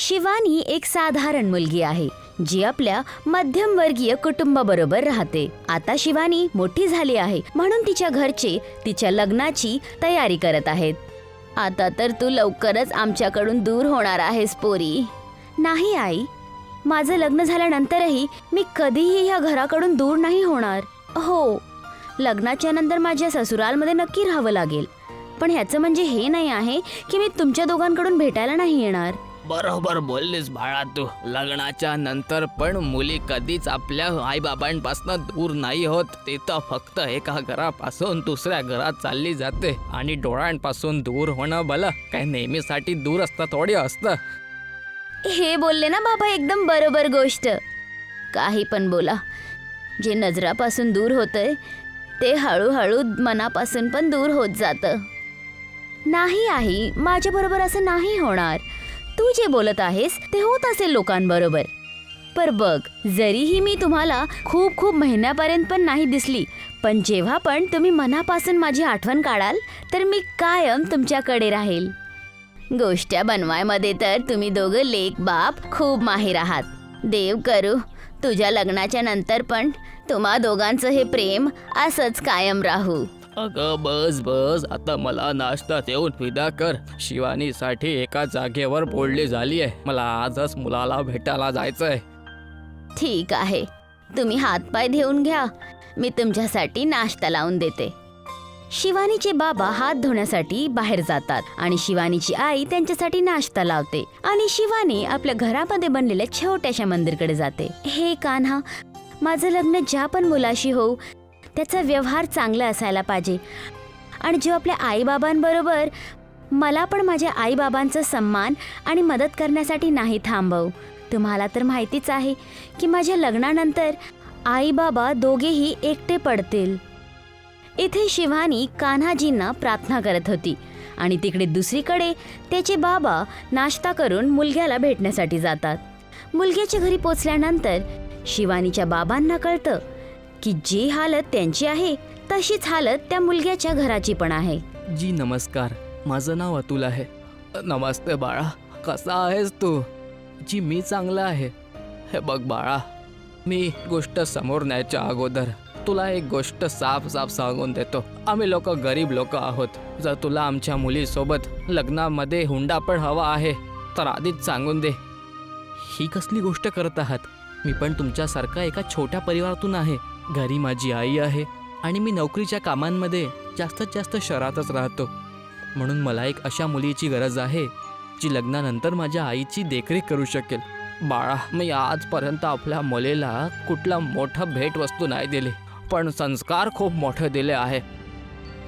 शिवानी एक साधारण मुलगी आहे जी आपल्या मध्यमवर्गीय कुटुंबाबरोबर राहते. आता शिवानी मोठी झाली आहे म्हणून तिच्या घरचे तिच्या लग्नाची तयारी करत आहेत. आता तर तू लवकरच आमच्याकडून दूर होणार आहेस पोरी. नाही आई. माझं लग्न झाल्यानंतरही मी कधीही ह्या घराकडून दूर नाही होणार. हो. लग्नाच्या नंतर माझ्या ससुरालमध्ये नक्की राहावं लागेल. पण ह्याचं म्हणजे हे नाही आहे की मी तुमच्या दोघांकडून भेटायला नाही येणार. बरोबर बोललीस बाळा तू. लग्नाच्या नंतर पण मुली कधीच आपल्या आईबाबांपासून दूर नाही होत. ते तर फक्त एका घरापासून दुसऱ्या घरात चालली जाते. आणि डोळ्यांपासून दूर होणं भलं. काय नेहमीसाठी दूर असतं थोडी असतं. हे बोलले ना बाबा एकदम बरोबर गोष्ट. काही पण बोला. जे नजरापासून दूर होतंय ते हळूहळू मनापासून पण दूर होत जातं. नाही आई माझ्याबरोबर असं नाही होणार. तू जे बोलत आहेस ते होत असेल लोकांबरोबर. पर बघ जरीही मी तुम्हाला खूप खूप महिन्यापर्यंत पण नाही दिसली पण जेव्हा पण तुम्ही मनापासून माझी आठवण काढाल तर मी कायम तुमच्याकडे राहील. गोष्ट्या बनवायमध्ये तर तुम्ही दोघं लेक बाप खूप माहीर आहात. देव करू तुझ्या लग्नाच्या नंतर पण तुम्हा दोघांचं हे प्रेम असंच कायम राहू. अगं बस बस. आता मला नाश्ता देऊन विदा कर. शिवानीसाठी एका जागेवर बोलली झाली आहे. मला आजच मुलाला भेटायला जायचंय. ठीक आहे. तुम्ही हातपाय धुवून घ्या. मी तुमच्यासाठी नाश्ता लावून देते. शिवानीचे बाबा हात धुण्यासाठी बाहेर जातात आणि शिवानीची आई त्यांच्यासाठी नाश्ता लावते आणि शिवानी आपल्या घरामध्ये बनलेल्या छोट्याशा मंदिरकडे जाते. हे कान्हा माझं लग्न ज्या पण मुलाशी होऊ त्याचा व्यवहार चांगला असायला पाहिजे. आणि जो आपल्या आईबाबांबरोबर मला पण माझ्या आईबाबांचा सन्मान आणि मदत करण्यासाठी नाही थांबव. तुम्हाला तर माहितीच आहे की माझ्या लग्नानंतर आईबाबा दोघेही एकटे पडतील. इथे शिवानी कान्हाजींना प्रार्थना करत होती आणि तिकडे दुसरीकडे त्याचे बाबा नाश्ता करून मुलग्याला भेटण्यासाठी जातात. मुलग्याच्या घरी पोचल्यानंतर शिवानीच्या बाबांना कळतं की जी हालत त्यांची आहे तशीच हालत त्या मुलग्याच्या घराची पण आहे. जी नमस्कार. माझं नाव अतुल आहे. नमस्ते बाळा. कसा आहेस तू? जी मी चांगला आहे. हे बघ बाळा मी गोष्ट समोर न्यायच्या अगोदर तुला एक गोष्ट साफ साफ सांगून देतो. आम्ही लोक गरीब लोक आहोत. जर तुला आमच्या मुलीसोबत लग्नामध्ये हुंडा पण हवा आहे तर आधीच सांगून दे. ही कसली गोष्ट करत आहात? मी पण तुमच्यासारखा एका छोट्या परिवारातून आहे. घरी माझी आई आहे आणि मी नोकरीच्या कामांमध्ये जास्तीत जास्त शहरातच राहतो. म्हणून मला एक अशा मुलीची गरज आहे जी लग्नानंतर माझ्या आईची देखरेख करू शकेल. बाळा मी आजपर्यंत आपल्या मुलीला कुठला मोठा भेटवस्तू नाही दिली पण संस्कार खूप मोठे दिले आहे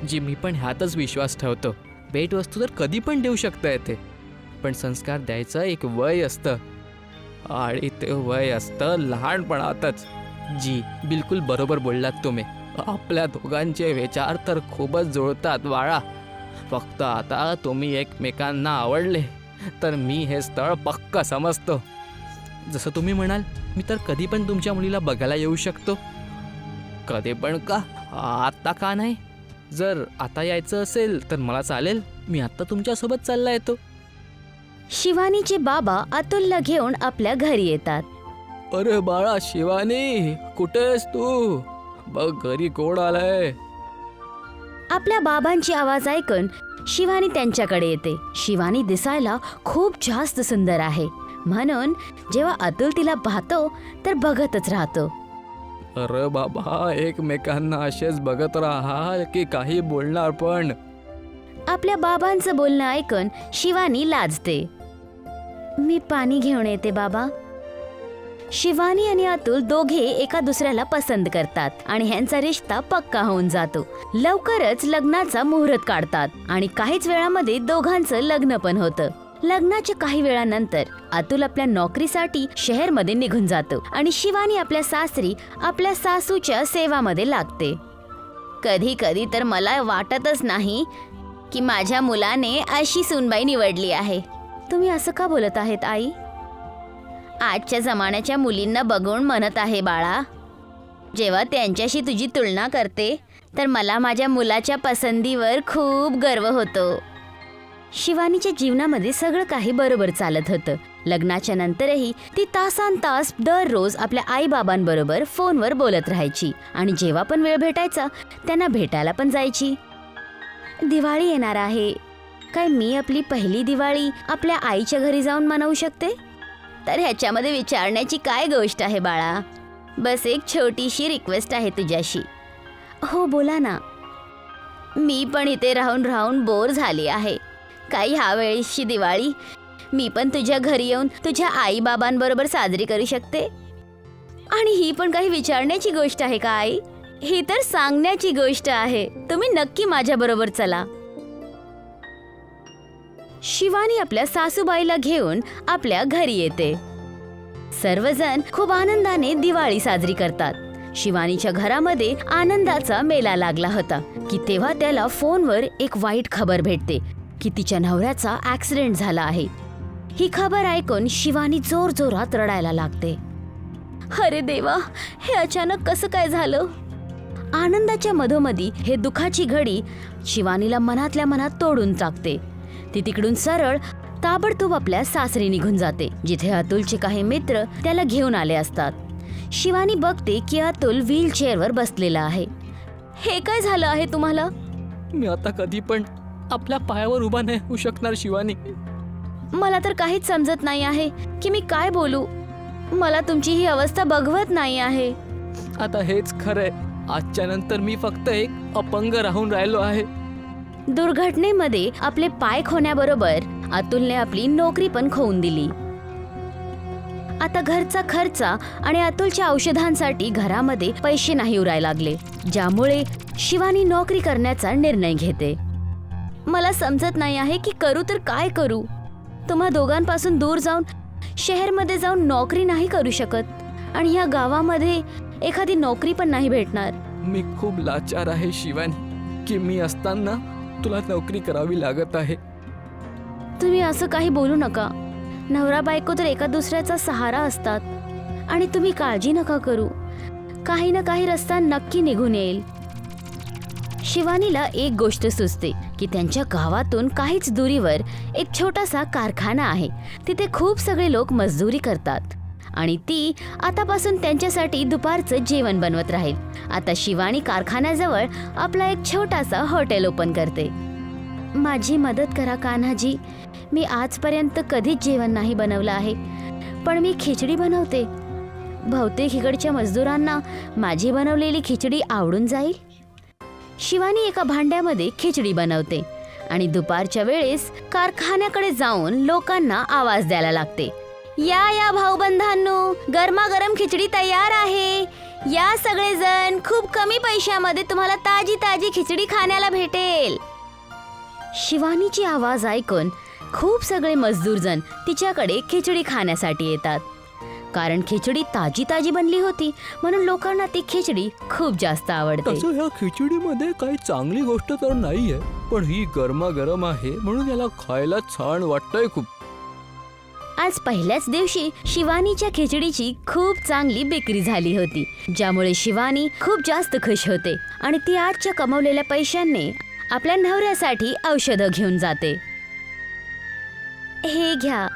जी मी पण ह्यातच विश्वास ठेवतो. भेटवस्तू तर कधी पण देऊ शकता येते पण संस्कार द्यायचं एक वय असतं. आणि ते वय असतं लहानपणातच. जी बिलकुल बरोबर बोललात तुम्ही. आपल्या दोघांचे विचार तर खूपच जुळतात वाळा फक्त आता तुम्ही एकमेकांना आवडले तर मी हे स्थळ पक्क समजतो. जसं तुम्ही म्हणाल मी तर कधी पण तुमच्या मुलीला बघायला येऊ शकतो. कधी पण का? आत्ता का नाही? जर आता यायचं असेल तर मला चालेल. मी आत्ता तुमच्यासोबत चालला येतो. शिवानीचे बाबा अतुलला घेऊन आपल्या घरी येतात. अरे बाळा शिवानी कुठेस तू? बघ घरी कोण आलंय. आपल्या बाबांची आवाज ऐकून शिवानी त्यांच्याकडे येते. शिवानी दिसायला खूप जास्त सुंदर आहे. म्हणून जेव्हा अतुल तिला पाहतो तर बघतच राहतो. अरे बाबा एकमेकांना असेच बघत राहा की काही बोलणार पण. आपल्या बाबांचं बोलणं ऐकून शिवानी लाजते. मी पाणी घेऊन येते बाबा. शिवानी आणि अतुल दोघे एका दुसऱ्याला पसंत करतात आणि ह्यांचा रिश्ता पक्का होऊन जातो. लवकरच लग्नाचा मुहूर्त काढतात आणि काहीच वेळामध्ये दोघांचं लग्न पण होतं. लग्नाच्या काही वेळानंतर अतुल आपल्या नोकरीसाठी शहरमध्ये निघून जातो आणि शिवानी आपल्या सासरी आपल्या सासूच्या सेवामध्ये लागते. कधी कधी तर मला वाटतच नाही की माझ्या मुलाने अशी सुनबाई निवडली आहे. तुम्ही असं का बोलत आहेत आई? आजच्या जमान्याच्या मुलींना बघून म्हणत आहे बाळा. जेव्हा त्यांच्याशी तुझी तुलना करते तर मला माझ्या मुलाच्या पसंतीवर खूप गर्व होतो. शिवानीच्या जीवनामध्ये सगळं काही बरोबर चालत होतं. लग्नाच्या नंतरही ती तासान तास दररोज आपल्या आईबाबांबरोबर फोनवर बोलत राहायची आणि जेव्हा पण वेळ भेटायचा त्यांना भेटायला पण जायची. दिवाळी येणार आहे. काय मी आपली पहिली दिवाळी आपल्या आईच्या घरी जाऊन मनवू शकते? तर ह्याच्यामध्ये विचारण्याची काय गोष्ट आहे बाळा? बस एक छोटीशी रिक्वेस्ट आहे तुझ्याशी. हो बोला ना. मी पण इथे राहून राहून बोर झाली आहे. काही ह्या वेळेसची दिवाळी मी पण तुझ्या घरी येऊन तुझ्या आईबाबांबरोबर साजरी करू शकते? आणि ही पण काही विचारण्याची गोष्ट आहे का आई? ही तर सांगण्याची गोष्ट आहे. तुम्ही नक्की माझ्याबरोबर चला. शिवानी आपल्या सासूबाईला घेऊन आपल्या घरी येते. सर्वजण खूप आनंदाने दिवाळी साजरी करतात. शिवानीच्या घरामध्ये आनंदाचा मेला लागला होता की तेव्हा त्याला फोनवर एक वाईट खबर भेटते की तिच्या नवऱ्याचा ऍक्सिडेंट झाला आहे. ही खबर ऐकून शिवानी जोर जोरात रडायला लागते. अरे देवा हे अचानक कसं काय झालं? आनंदाच्या मधोमधी हे दुखाची घडी शिवानीला मनातल्या मनात तोडून टाकते. ती तिकडून सरळ ताबडतोब आपल्या सासरी निघून जाते जिथे अतुलचे काही मित्र त्याला घेऊन आले असतात. शिवानी बघते की अतुल व्हीलचेअरवर बसलेला आहे. हे काय झालं आहे तुम्हाला? मी आता कधी पण आपल्या पायावर उभा नाही होऊ शकणार शिवानी. मला तर काहीच समजत नाही आहे की मी काय बोलू. मला तुमची ही अवस्था बघवत नाही आहे. आता हेच खरंय. आजच्या नंतर मी फक्त एक अपंग राहून राहिलो आहे. दुर्घटनेमध्ये आपले पाय खोण्याबरोबर अतुलने आपली नोकरी पण खोवून दिली. आता घरचा खर्च आणि अतुलच्या औषधांसाठी घरामध्ये पैसे नाही उरायला लागले ज्यामुळे शिवानी नोकरी करण्याचा निर्णय घेते. मला समजत नाही आहे की करू तर काय करू? तुम्हा दोघांपासून दूर जाऊन शहरमध्ये जाऊन नोकरी नाही करू शकत आणि ह्या गावामध्ये एखादी नोकरी पण नाही भेटणार. मी खूप लाचार आहे शिवानी की मी असताना तुला नोकरी करावी लागत आहे. तुम्ही असं काही बोलू नका. नवरा बायको तर एका दुसऱ्याचा सहारा असतात. आणि तुम्ही काळजी नका करू. काही ना काही रस्ता नक्की निघून येईल. शिवानीला एक गोष्ट सुचते की त्यांच्या गावातून काहीच दुरीवर एक छोटासा कारखाना आहे. तिथे खूप सगळे लोक मजदुरी करतात. आणि ती आतापासून त्यांच्यासाठी दुपारचं जेवण बनवत राहील. आता शिवानी कारखान्याजवळ आपला एक छोटासा हॉटेल ओपन करते. माझी मदत करा कान्हाजी. मी आजपर्यंत कधीच जेवण नाही बनवलं आहे. पण मी खिचडी बनवते. बहुतेक इकडच्या मजदुरांना माझी बनवलेली खिचडी आवडून जाईल. शिवानी एका भांड्यामध्ये खिचडी बनवते आणि दुपारच्या वेळेस कारखान्याकडे जाऊन लोकांना आवाज द्यायला लागते. या या भाऊबंधांनो गरमागरम खिचडी तयार आहे. या सगळेजण खूप कमी पैशामध्ये तुम्हाला ताजी ताजी खिचडी खाण्याला भेटेल. शिवानीची आवाज ऐकून खूप सगळे मजदूर जण तिच्याकडे खिचडी खाण्यासाठी येतात. कारण खिचडी ताजी ताजी बनली होती म्हणून लोकांना ती खिचडी खूप जास्त आवडते. तसं ह्या खिचडीमध्ये काही चांगली गोष्ट तर नाहीये पण ही गरमागरम आहे म्हणून याला खायला छान वाटतंय खूप. आज पहिल्याच दिवशी शिवानीच्या खिचडीची खूप चांगली बिक्री झाली होती ज्यामुळे शिवानी खूप जास्त खुश होते आणि ती आजच्या कमवलेल्या पैशांनी आपल्या नवऱ्यासाठी औषधं घेऊन जाते. हे घ्या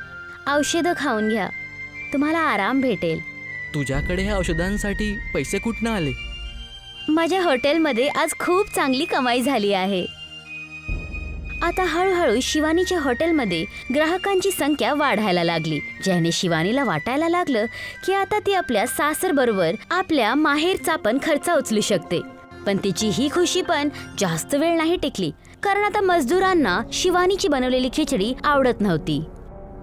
औषधं खाऊन घ्या. तुम्हाला आराम भेटेल. तुझ्याकडे ह्या औषधांसाठी पैसे कुठनं आले? माझ्या हॉटेलमध्ये आज खूप चांगली कमाई झाली आहे. आता हळूहळू शिवानीच्या हॉटेलमध्ये ग्राहकांची संख्या वाढायला लागली. ज्याने शिवानीला वाटायला लागलं की आता ती आपल्या सासर बरोबर आपल्या माहेरचा पण खर्च उचलू शकते. पण तिची ही खुशी पण जास्त वेळ नाही टिकली कारण आता मजदुरांना शिवानीची बनवलेली खिचडी आवडत नव्हती.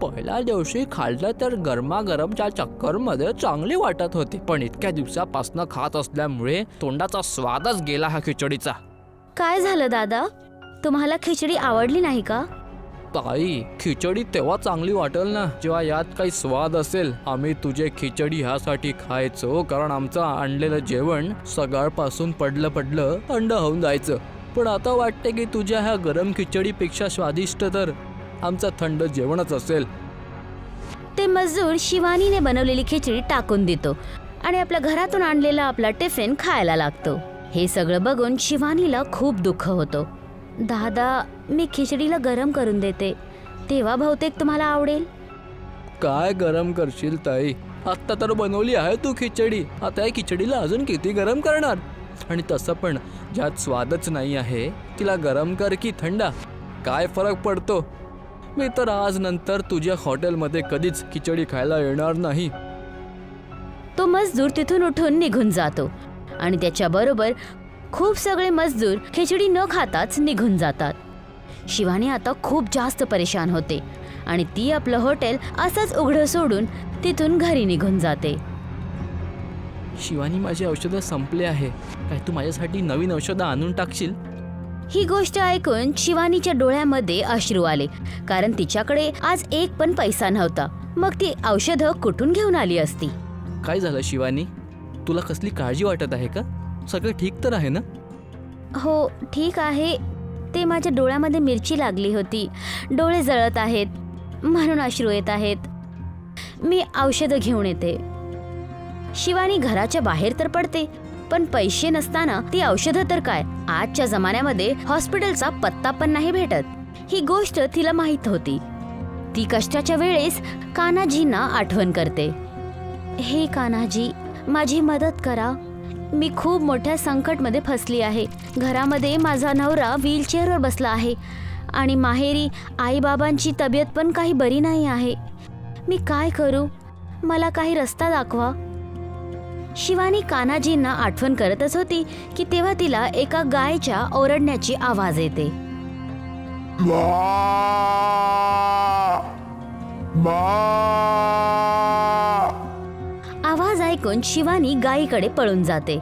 पहिल्या दिवशी खाल्लं तर गरमागरमच्या चक्करमध्ये चांगली वाटत होती पण इतक्या दिवसापासनं खात असल्यामुळे तोंडाचा स्वादच गेला हा खिचडीचा. काय झालं दादा? तुम्हाला खिचडी आवडली नाही का? ताई खिचडी तेव्हा चांगली वाटेल ना जेव्हा यात काही स्वाद असेल. आम्ही तुझे खिचडी ह्यासाठी खायचो कारण आमचं आणलेलं जेवण सकाळपासून पडलं पडलं थंड होऊन जायचं. पण आता वाटते की तुझ्या ह्या गरम खिचडीपेक्षा स्वादिष्ट तर आमचं थंड जेवणच असेल. ते मजदूर शिवानीने बनवलेली खिचडी टाकून देतो आणि आपल्या घरातून आणलेला आपला टिफिन खायला लागतो. हे सगळं बघून शिवानीला खूप दुःख होतो. दादा मी खिचडीला गरम करून देते. तेव्हा बहुतेक तुम्हाला आवडेल. काय गरम करशील ताई? आत्ता तर बनवली आहे तू खिचडी. आता या खिचडीला अजून किती गरम करणार? आणि तसं पण ज्यात स्वादच नाही आहे तिला गरम कर की थंडा. काय फरक पडतो? मी तर आज नंतर तुझ्या हॉटेलमध्ये कधीच खिचडी खायला येणार नाही. तो मजदूर तिथून उठून निघून जातो. आणि त्याच्याबरोबर खूप सगळे मजदूर खिचडी न खाताच निघून जातात. शिवानी आता खूप जास्त परेशान होते आणि ती आपलं हॉटेल असंच उघडं सोडून तिथून घरी निघून जाते. शिवानी माझे औषधं संपले आहे. काय तू माझ्यासाठी नवीन औषधं आणून टाकशील? ही गोष्ट ऐकून शिवानीच्या डोळ्यामध्ये अश्रू आले कारण तिच्याकडे आज एक पण पैसा नव्हता. मग ती औषधं कुठून घेऊन आली असती? काय झालं शिवानी? तुला कसली काळजी वाटत आहे का? सगळं ठीक तर आहे ना? हो ठीक आहे. ते माझ्या डोळ्यामध्ये मिरची लागली होती. डोळे जळत आहेत. म्हणून अश्रू येत आहेत. मी औषधं घेऊन येते. शिवानी घराच्या बाहेर तर पडते पण पैसे नसताना ती औषधं तर काय? आजच्या जमान्यामध्ये हॉस्पिटलचा पत्ता पण नाही भेटत. ही गोष्ट तिला माहीत होती. ती कष्टाच्या वेळेस कान्हाजींना आठवण करते. हे कान्हाजी माझी मदत करा. मी खूप मोठ्या संकटमध्ये फसली आहे. घरामध्ये माझा नवरा व्हीलचेअरवर बसला आहे आणि माहेरी आईबाबांची तब्येत पण काही बरी नाही आहे. मी काय करू? मला काही रस्ता दाखवा. शिवानी कान्हाजींना आठवण करतच होती की तेव्हा तिला एका गायच्या ओरडण्याची आवाज येते. आवाज ऐकून शिवानी गायीकडे पळून जाते.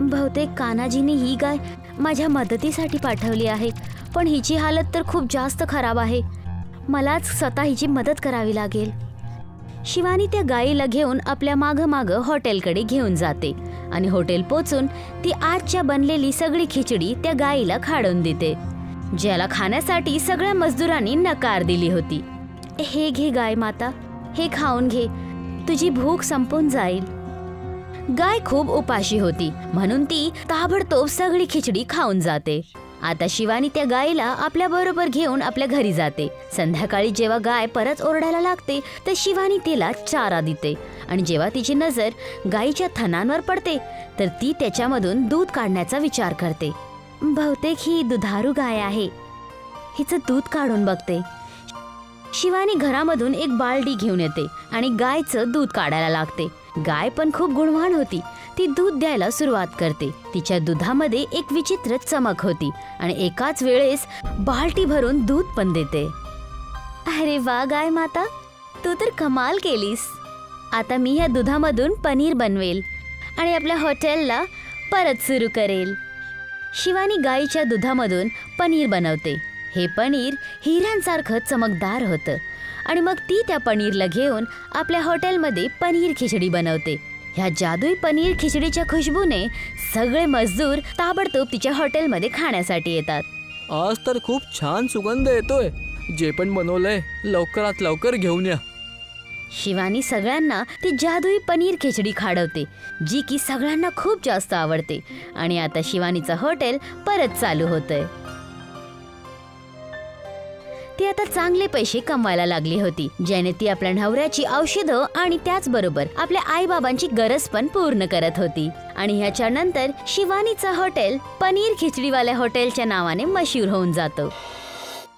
बहुतेक कानाजीने ही गाय माझ्या मदतीसाठी पाठवली आहे पण हिची हालत तर खूप जास्त खराब आहे. मलाच स्वतः हिची मदत करावी लागेल. शिवानी त्या गायीला घेऊन आपल्या मागं मागं हॉटेलकडे घेऊन जाते आणि हॉटेल पोचून ती आजच्या बनलेली सगळी खिचडी त्या गायीला खाडून देते ज्याला खाण्यासाठी सगळ्या मजदुरांनी नकार दिली होती. हे घे गाय माता हे खाऊन घे तुझी भूक संपून जाईल. गाय खूप उपाशी होती. म्हणून ती ताबडतोब सगळी खिचडी खाऊन जाते. आता शिवानी त्या गायीला आपल्या बरोबर घेऊन आपल्या घरी जाते. संध्याकाळी जेव्हा गाय परत ओरडायला लागते तर शिवानी तिला चारा देते. आणि जेव्हा तिची नजर गायीच्या थनांवर पडते तर ती त्याच्यामधून दूध काढण्याचा विचार करते. बहुतेक ही दुधारू गाय आहे. हिचं दूध काढून बघते. शिवानी घरामधून एक बालडी घेऊन येते आणि गायचं दूध काढायला लागते. गाय पण खूप गुणवान होती. ती दूध द्यायला सुरुवात करते. तिच्या दुधामध्ये एक विचित्र चमक होती आणि एकाच वेळेस बाल्टी भरून दूध पण देते. अरे वा गाय माता तू तर कमाल केलीस. आता मी या दुधामधून पनीर बनवेल आणि आपल्या हॉटेलला परत सुरू करेल. शिवानी गाईच्या दुधामधून पनीर बनवते. हे पनीर हिऱ्यांसारखं चमकदार होतं. आणि मग ती त्या पनीरला घेऊन आपल्या हॉटेलमध्ये पनीर खिचडी बनवते. ह्या जादुई पनीर खिचडीच्या खुशबूने सगळे मजदूर ताबडतोब तिच्या हॉटेलमध्ये खाण्यासाठी येतात. आज तर खूप छान सुगंध येतोय. जे पण बनवलंय लवकरात लवकर घेऊन या. शिवानी सगळ्यांना ती जादुई पनीर खिचडी खाडवते जी की सगळ्यांना खूप जास्त आवडते. आणि आता शिवानीचं हॉटेल परत चालू होतंय. ती आता चांगले पैसे कमवायला लागली होती ज्याने ती आपल्या नवऱ्याची औषधं आणि त्याचबरोबर आपल्या आईबाबांची गरज पण पूर्ण करत होती. आणि ह्याच्यानंतर शिवानीचं हॉटेल पनीर खिचडीवाल्या हॉटेलच्या नावाने मशहूर होऊन जातं.